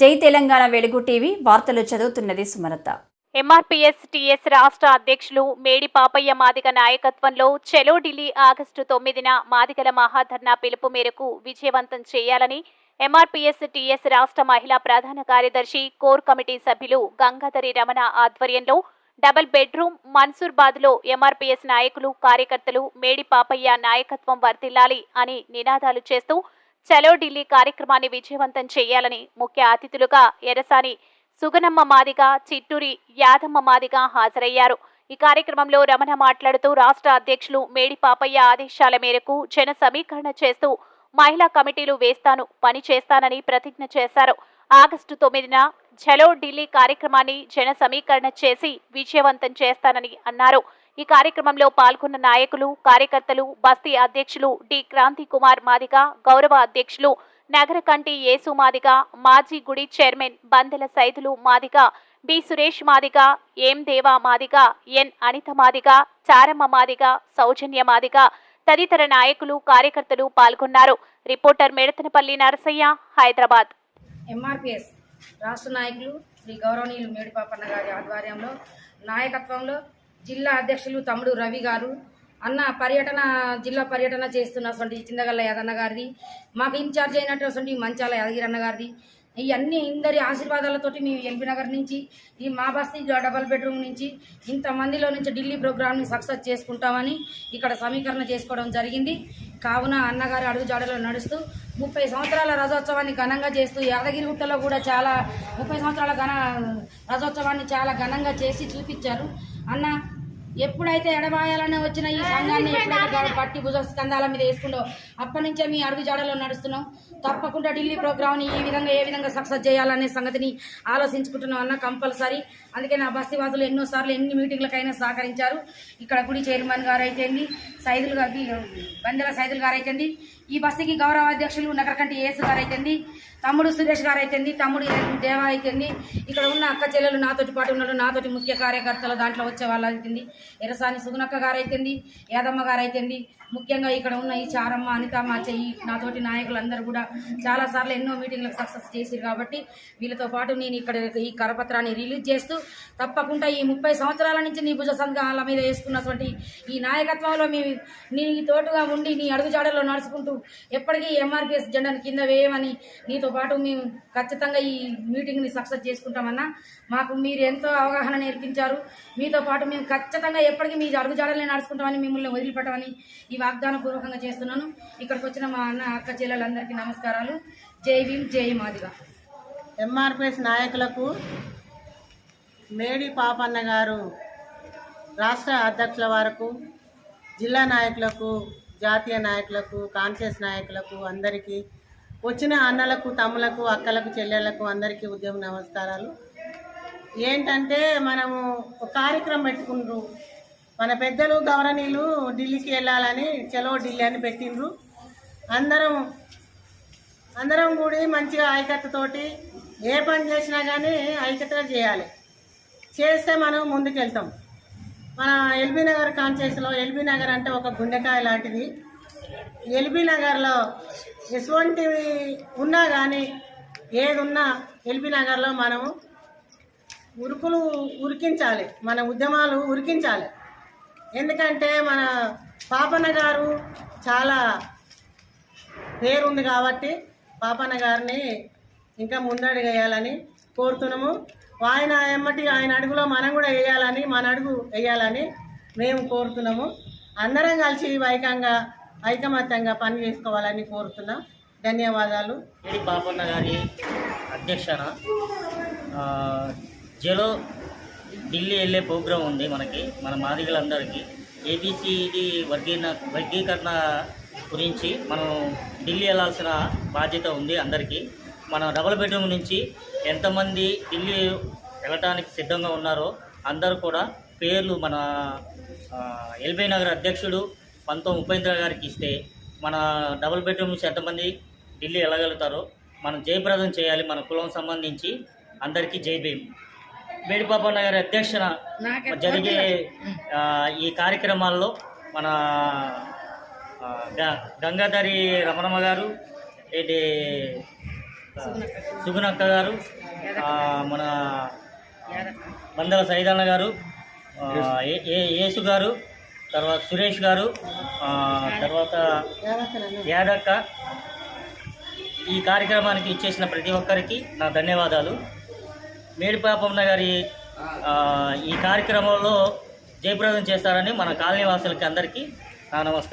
జై తెలంగాణ వెలుగు టీవీ వార్తలు చదువుతున్నది సుమలత. ఎంఆర్పీఎస్ టీఎస్ రాష్ట్ర అధ్యక్షులు మేడి పాపయ్య మాదిగ నాయకత్వంలో చెలో ఢిల్లీ ఆగస్టు తొమ్మిదిన మాదిగల మహాధర్నా పిలుపు మేరకు విజయవంతం చేయాలని ఎంఆర్పీఎస్ టీఎస్ రాష్ట్ర మహిళా ప్రధాన కార్యదర్శి కోర్ కమిటీ సభ్యులు గంగాధరి రమణ ఆధ్వర్యంలో డబుల్ బెడ్రూమ్ మన్సూర్బాద్లో ఎంఆర్పీఎస్ నాయకులు కార్యకర్తలు మేడి పాపయ్య నాయకత్వం వర్తిల్లాలి అని నినాదాలు చేస్తూ చలో ఢిల్లీ కార్యక్రమాన్ని విజయవంతం చేయాలని ముఖ్య అతిథులుగా ఎరసాని సుగనమ్మ మాదిగ చిట్టూరి యాదమ్మ మాదిగ హాజరయ్యారు. ఈ కార్యక్రమంలో రమణ మాట్లాడుతూ రాష్ట్ర అధ్యక్షులు మేడి పాపయ్య ఆదేశాల మేరకు జన సమీకరణ చేస్తూ మహిళా కమిటీలు వేస్తాను పని చేస్తానని ప్రతిజ్ఞ చేశారు. ఆగస్టు తొమ్మిదిన జలో ఢిల్లీ కార్యక్రమాన్ని జన సమీకరణ చేసి విజయవంతం చేస్తానని అన్నారు. ఈ కార్యక్రమంలో పాల్గొన్న నాయకులు కార్యకర్తలు బస్తీ అధ్యక్షులు డి. క్రాంతి కుమార్ మాదిగ గౌరవ అధ్యక్షులు నగర కంటి యేసు మాదిగ మాజీ గుడి chairman Bandela Saidulu Madiga B. Suresh Madiga M Deva Madiga ఎన్. అనిత మాదిగ చారమ్మ మాదిగ సౌజన్య మాదిగ తదితర నాయకులు కార్యకర్తలు పాల్గొన్నారు. రిపోర్టర్ మెడతనపల్లి నరసయ్య హైదరాబాద్. ఎంఆర్పిఎస్ రాష్ట్ర నాయకులు శ్రీ గౌరవనీయులు మేడిపాపన్న గారి ఆధ్వర్యంలో నాయకత్వంలో జిల్లా అధ్యక్షులు తమ్ముడు రవి గారు. అన్న పర్యటన జిల్లా పర్యటన చేస్తున్నటువంటి చిందగల్ల యాదన్న గారిది. మాకు ఇన్ఛార్జ్ అయినటువంటి మంచాల యాదగిరన్న గారిది. ఈ అన్ని ఇందరి ఆశీర్వాదాలతోటి మేము ఎల్బీ నగర్ నుంచి ఈ మా బస్తీ డబల్ బెడ్రూమ్ నుంచి ఇంతమందిలో నుంచి ఢిల్లీ ప్రోగ్రామ్ని సక్సెస్ చేసుకుంటామని ఇక్కడ సమీకరణ చేసుకోవడం జరిగింది. కావున అన్నగారి అడుగుజాడలో నడుస్తూ ముప్పై సంవత్సరాల రథోత్సవాన్ని ఘనంగా చేస్తూ యాదగిరిగుట్టలో కూడా చాలా ముప్పై సంవత్సరాల ఘన రథోత్సవాన్ని చాలా ఘనంగా చేసి చూపించారు. అన్న ఎప్పుడైతే ఎడబాయాలని వచ్చిన ఈ సంఘాన్ని ఎప్పుడైతే పట్టి భుజ స్కంధాల మీద వేసుకుందో అప్పటి నుంచే మీ అడుగు జాడలో నడుస్తున్నాం. తప్పకుండా ఢిల్లీ ప్రోగ్రామ్ని ఈ విధంగా ఏ విధంగా సక్సెస్ చేయాలనే సంగతిని ఆలోచించుకుంటున్నాం అన్న కంపల్సరీ. అందుకే నా బస్తీవాసులు ఎన్నోసార్లు ఎన్ని మీటింగ్లకైనా సహకరించారు. ఇక్కడ గుడి చైర్మన్ గారు అయితేంది సైదులు గారు బందెల సైదులు గారు అయితేంది ఈ బస్సుకి గౌరవ అధ్యక్షులు నగరకంటి యేసు గారు అయితేంది తమ్ముడు సురేష్ గారు అయితేంది తమ్ముడు దేవ అయితేంది ఇక్కడ ఉన్న అక్క చెల్లెలు నాతోటి పాటు ఉన్నారు నాతోటి ముఖ్య కార్యకర్తలు దాంట్లో వచ్చే వాళ్ళు అయితేంది ఎరసాని సుగునక్క గారు అయితేంది యాదమ్మ గారు అయితేంది ముఖ్యంగా ఇక్కడ ఉన్న ఈ చారమ్మ అనితమ్మ చెయ్యి నాతోటి నాయకులందరూ కూడా చాలా సార్లు ఎన్నో మీటింగ్లకు సక్సెస్ చేసిరు కాబట్టి వీళ్ళతో పాటు నేను ఇక్కడ ఈ కరపత్రాన్ని రిలీజ్ చేస్తూ తప్పకుండా ఈ ముప్పై సంవత్సరాల నుంచి నీ భుజ సంఘాల మీద వేసుకున్నటువంటి ఈ నాయకత్వంలో మేము నీ తోటుగా ఉండి నీ అడుగుజాడలో నడుచుకుంటూ ఎప్పటికీ ఎంఆర్పిఎస్ జెండాను కింద వేయమని నీతో పాటు మేము ఖచ్చితంగా ఈ మీటింగ్ని సక్సెస్ చేసుకుంటామన్నా మాకు మీరు ఎంతో అవగాహన నేర్పించారు. మీతో పాటు మేము ఖచ్చితంగా ఎప్పటికీ మీ అడుగుజాడల్ని నడుచుకుంటామని మిమ్మల్ని వదిలిపెట్టమని ఈ వాగ్దాన పూర్వకంగా చేస్తున్నాను. ఇక్కడికి వచ్చిన మా అన్న అక్క చెల్లెలందరికీ నమస్కారాలు. జై భీమ్ జై మాదిగా. ఎంఆర్పిఎస్ నాయకులకు మేడి పాపన్న గారు రాష్ట్ర అధ్యక్షుల వరకు జిల్లా నాయకులకు జాతీయ నాయకులకు కాన్షియస్ నాయకులకు అందరికీ వచ్చిన అన్నలకు తమ్ములకు అక్కలకు చెల్లెళ్ళకు అందరికీ ఉద్యమ నమస్కారాలు. ఏంటంటే మనము ఒక కార్యక్రమం పెట్టుకుండ్రు మన పెద్దలు గౌరవనీయులు ఢిల్లీకి వెళ్ళాలని చలో ఢిల్లీ అని పెట్టిండ్రు. అందరం అందరం కూడి మంచిగా ఐక్యతతోటి ఏ పని చేసినా కానీ ఐక్యతగా చేయాలి. చేస్తే మనం ముందుకెళ్తాం. మన ఎల్బీ నగర్ కాన్షియస్లో ఎల్బీ నగర్ అంటే ఒక గుండెకాయ లాంటిది. ఎల్బీ నగర్లో ఎటువంటివి ఉన్నా కానీ ఏదున్నా ఎల్బీ నగర్లో మనము ఉరుకులు ఉరికించాలి. మన ఉద్యమాలు ఉరికించాలి. ఎందుకంటే మన పాపన్న గారు చాలా పేరుంది కాబట్టి పాపన్న గారిని ఇంకా ముందడుగేయాలని కోరుతున్నాము. ఆయన ఎమ్మటి ఆయన అడుగులో మనం కూడా వేయాలని మన అడుగు వేయాలని మేము కోరుతున్నాము. అందరం కలిసి వైకంగా ఐకమత్యంగా పని చేసుకోవాలని కోరుతున్నాం. ధన్యవాదాలు. పాపన్న గారి అధ్యక్షన జలో ఢిల్లీ వెళ్ళే ప్రోగ్రాం ఉంది మనకి మన మాదిగలందరికీ. ఏబిసిడి వర్గీన వర్గీకరణ గురించి మనం ఢిల్లీ వెళ్ళాల్సిన బాధ్యత ఉంది అందరికీ. మన డబుల్ బెడ్రూమ్ నుంచి ఎంతమంది ఢిల్లీ వెళ్ళటానికి సిద్ధంగా ఉన్నారో అందరూ కూడా పేర్లు మన ఎల్బీ నగర్ అధ్యక్షుడు పంతొమ్మిది ఉపేంద్ర గారికి ఇస్తే మన డబుల్ బెడ్రూమ్ నుంచి ఎంతమంది ఢిల్లీ వెళ్ళగలుగుతారో మనం జయప్రదం చేయాలి మన కులం సంబంధించి అందరికీ జై భీమ్. మేడిపాపన్న గారి అధ్యక్షన జరిగే ఈ కార్యక్రమాల్లో మన గంగాధరి రమణమ్మ గారు ఏంటి సుగుణక్క గారు మన బందల సైదన్న గారు యేసు గారు తర్వాత సురేష్ గారు తర్వాత యాదక్క. ఈ కార్యక్రమానికి ఇచ్చేసిన ప్రతి ఒక్కరికి నా ధన్యవాదాలు. మేడిపాపమ్మ గారి ఈ కార్యక్రమంలో జయప్రదం చేస్తారని మన కాలనీ వాసులకి అందరికీ నా నమస్కారం.